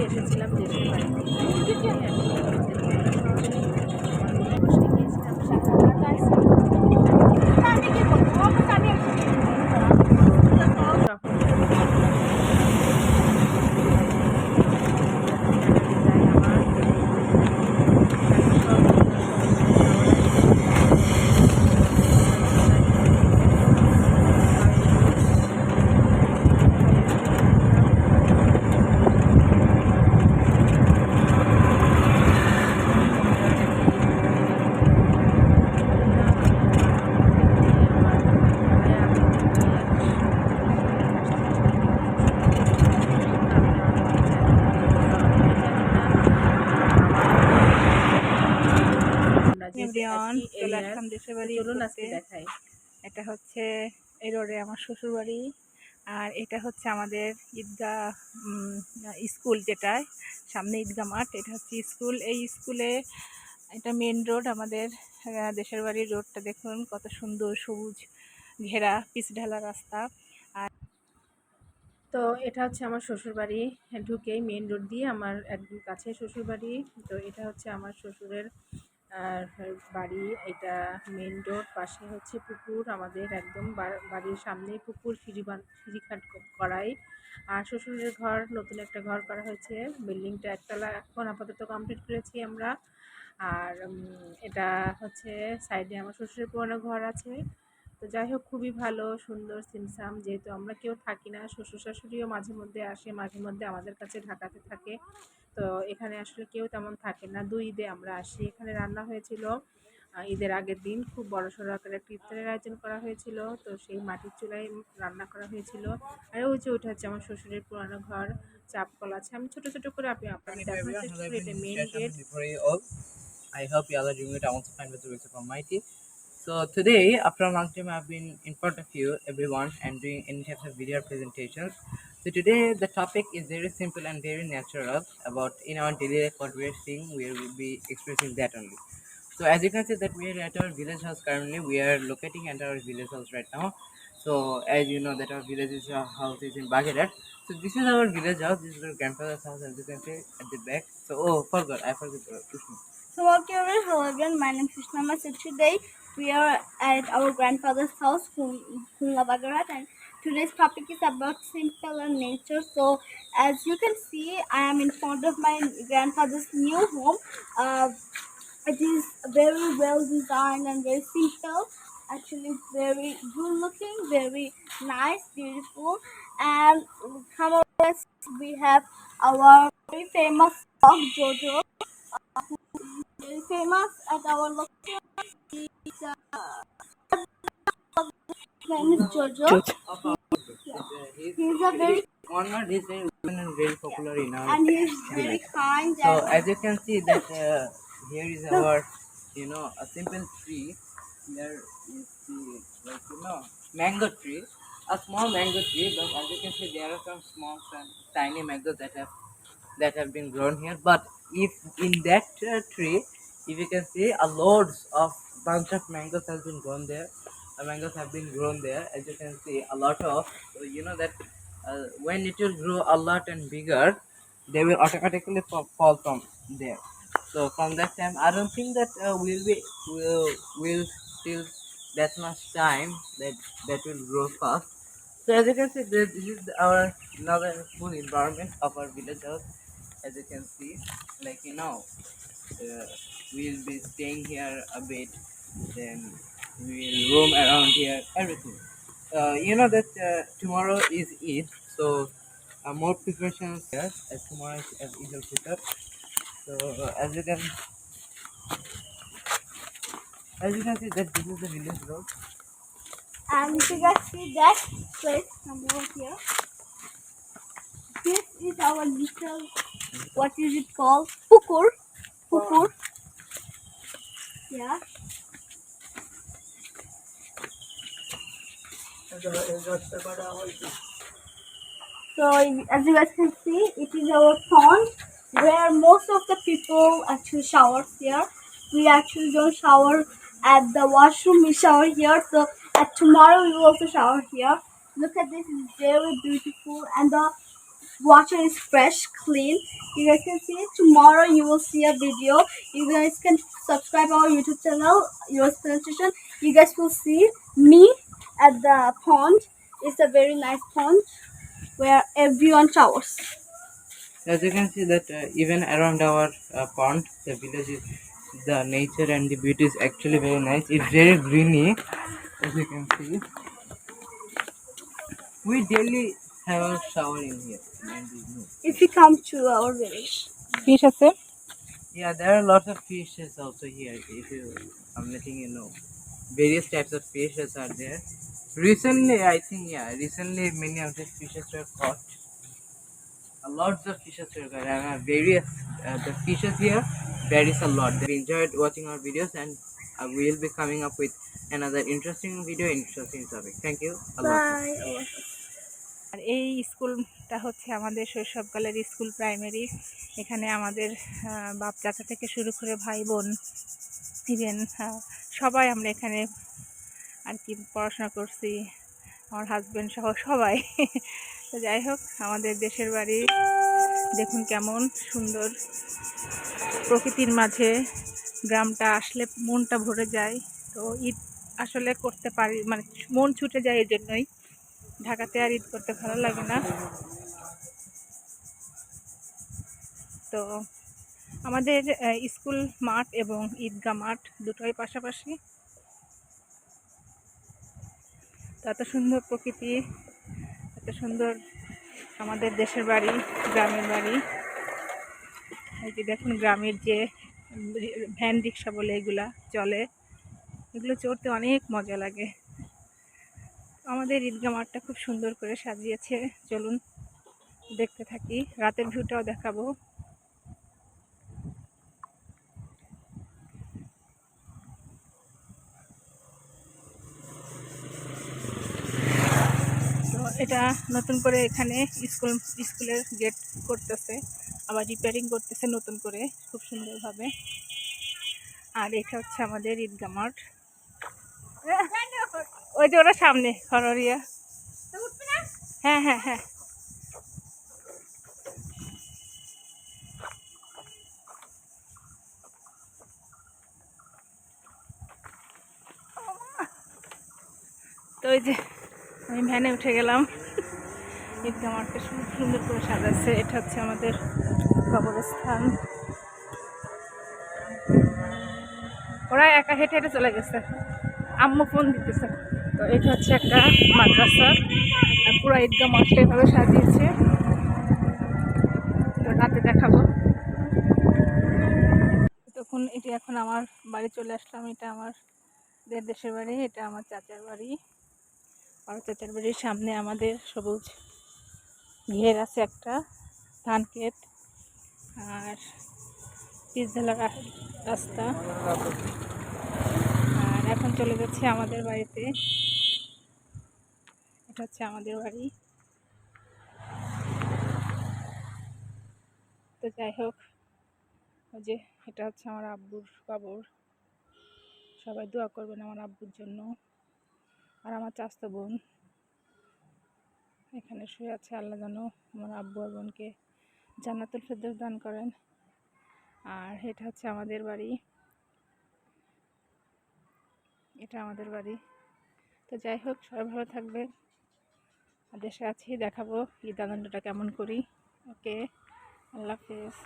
এসেছিলাম দেশের বাড়িতে আমরা যে এভরিওয়ান আছি চলে area র- আসলাম দেশের বাড়ি চলুন আজকে দেখাই। এটা হচ্ছে এই রোডে আমার শ্বশুর বাড়ি আর এটা হচ্ছে আমাদের ঈদগাহ স্কুল যেটা সামনে ঈদগাহ মাঠ এটা হচ্ছে স্কুল। এই স্কুলে এটা মেন রোড আমাদের দেশের বাড়ির রোডটা দেখুন কত সুন্দর সবুজ ঘেরা পিচ ঢালা রাস্তা। আর তো এটা হচ্ছে আমার শ্বশুর বাড়ি ঢুকেই মেন রোড দিয়ে আমার একদম কাছে শ্বশুর বাড়ি তো এটা হচ্ছে আমার শ্বশুরের আর বাড়ি এটা মেন রোড পাশে হচ্ছে পুকুর। আমাদের একদম বাড়ির সামনে পুকুর, সিঁড়ি বান সিঁড়িঘাট করাই। আর শ্বশুরের ঘর, নতুন একটা ঘর করা হয়েছে। বিল্ডিংটা একতলা, এখন আপাতত কমপ্লিট করেছি আমরা। আর এটা হচ্ছে সাইডে আমার শ্বশুরের পুরোনো ঘর আছে। যাই হোক খুবই ভালো সুন্দর সিমসাম। যেহেতু আমরা কেউ থাকি না শ্বশুর শাশুড়িও মাঝে মধ্যে আসে মাঝে মধ্যে আমাদের কাছে ঢাকাতে থাকে। তো এখানে আসলে কেউ তেমন থাকে না। দুই ঈদে আমরা আসি। এখানে রান্না হয়েছিল ঈদের আগের দিন। খুব বড় সড়ো আকারে একটা ইফতারের আয়োজন করা হয়েছিল। তো সেই মাটির চুলায় রান্না করা হয়েছিল। আর ওই যে ওটা হচ্ছে আমার শ্বশুরের পুরানো ঘর চাপ চাপকল আছে। আমি ছোট ছোট করে আপনি দেখানোর চেষ্টা করি এটা. Main gate. I hope you all are doing it. I want to find with the wisdom Almighty. So today, after a long time, I've been in front of you, everyone, and doing any types of video presentations. So today, the topic is very simple and very natural about in our daily life what we're seeing. We will be expressing that only. So as you can see that we are at our village house currently. We are locating at our village house right now. So as you know that our village is, uh, house is in Bagherat. So this is our village house. This is our grandfather's house as you can see at the back. So oh forgot I forgot uh, Krishna. So welcome hello everyone, my name is Krishnama. So today we are at our grandfather's house, Kunla Bagarat, and today's topic is about simple and nature. So as you can see, I am in front of my grandfather's new home. Uh, it is very well designed and very simple. Actually, very good looking, very nice, beautiful. And come over, we have our very famous dog Jojo very famous at our location. He's, uh, his name is Jojo. He's a very One word is very open and very popular in our and he's very village. kind. So and as you can see that uh, here is our you know a simple tree. Here is the like you know mango tree, a small mango tree. But as you can see there are some small and tiny mangoes that have that have been grown here. But if in that uh, tree, if you can see a loads of bunch of mangoes has been grown there. The mangoes have been grown there. As you can see, a lot of so you know that uh, when it will grow a lot and bigger, they will automatically fall from there. So from that time, I don't think that uh, we'll be will will still that much time that that will grow fast. So as you can see, this this is our another full environment of our village house. As you can see, like you know, uh, we'll be staying here a bit, then we'll roam around here, everything. Uh, you know that uh, tomorrow is Eid, so uh, more preparations here as tomorrow is as Eid al-Fitr. So uh, as you can as you can see that this is the village road. and if you guys see that place, come over here. This is our little, what is it called? Pukur. Yeah. So as you guys can see, it is our pond where most of the people actually showers here. We actually don't shower at the washroom. We shower here. So at tomorrow we will also shower here. Look at this, it's very beautiful, and the water is fresh, clean. You guys can see. Tomorrow you will see a video. You guys can subscribe our YouTube channel, yours pronunciation. You guys will see me at the pond. It's a very nice pond where everyone showers. As you can see that uh, even around our uh, pond, the village is the nature and the beauty is actually very nice. It's very greeny, as you can see. We daily have a shower in here. If you come to our village. Fish আছে? Yeah, there are lots of fishes also here. If you, I'm letting you know, various types of fishes are there. Recently, I think yeah, recently many of these fishes were caught. Lots of fishes were caught, various uh, the fishes here varies a lot. They enjoyed watching our videos, and uh, we will be coming up with another interesting video, interesting topic. Thank you. Bye. আর এই স্কুলটা হচ্ছে আমাদের শৈশবকালের school primary. এখানে আমাদের বাপ চাচা থেকে শুরু করে ভাই বোন ইভেন সবাই আমরা এখানে আর কি পড়াশোনা করছি। আমার হাজব্যান্ড সহ সবাই। তো যাই হোক, আমাদের দেশের বাড়ি দেখুন কেমন সুন্দর। প্রকৃতির মাঝে গ্রামটা আসলে মনটা ভরে যায়। তো ঈদ আসলে করতে পারি মানে মন ছুটে যায় এই জন্যই ঢাকাতে আর ঈদ করতে ভালো লাগে না। তো আমাদের স্কুল মাঠ এবং ঈদগাহ মাঠ দুটোই পাশাপাশি। এত সুন্দর প্রকৃতি, এত সুন্দর আমাদের দেশের বাড়ি, গ্রামের বাড়ি। এই যে দেখুন গ্রামের যে ভ্যান রিক্সা বলে এগুলা চলে, এগুলো চড়তে অনেক মজা লাগে। আমাদের ঈদগাহ মাঠটা খুব সুন্দর করে সাজিয়েছে, চলুন দেখতে থাকি। রাতের ভিউটাও দেখাবো। এটা নতুন করে এখানে স্কুল, স্কুলের গেট করতেছে, আবার রিপেয়ারিং করতেছে নতুন করে, খুব সুন্দরভাবে। আর এটা হচ্ছে আমাদের ঈদগাহ মাঠ। ওই যে ওরা সামনে হররিয়া। হ্যাঁ হ্যাঁ হ্যাঁ। তো ওই যে আমি ভ্যানে উঠে গেলাম। ঈদগাহ মাঠটা খুব সুন্দর করে সাজাচ্ছে। এটা হচ্ছে আমাদের কবরস্থান। ওরা একা হেঁটে হেঁটে চলে গেছে। আম্মু ফোন দিতেছে। তো এটা হচ্ছে একটা মাদ্রাসা। পুরো ঈদগাহ মাঠটা এভাবে সাজিয়েছে। তো রাতে দেখাবো। তখন এটি এখন আমার বাড়ি চলে আসলাম। এটা আমার দেশের বাড়ি, এটা আমার চাচার বাড়ি। আর চাচার বাড়ির সামনে আমাদের সবুজ ঘের আছে একটা, ধান ক্ষেত। আর পিচঢালা রা- রাস্তা। আর এখন চলে যাচ্ছে আমাদের বাড়িতে। এটা হচ্ছে আমাদের বাড়ি। তো যাই হোক, ওই যে এটা হচ্ছে আমার আব্বুর কবর। সবাই দোয়া করবেন আমার আব্বুর জন্য। আর আমার চাস্তো বোন। এখানে শুয়ে আছে আল্লাহ যেন আমার আব্বু আর বোনকে জান্নাতুল ফেরদৌস দান করেন। আর এটা হচ্ছে আমাদের বাড়ি। এটা আমাদের বাড়ি। তো যাই হোক, সবাই ভালো থাকবে দেশে আছি দেখাবো ঈদ কেমন করি। ওকে আল্লাহ হাফেজ।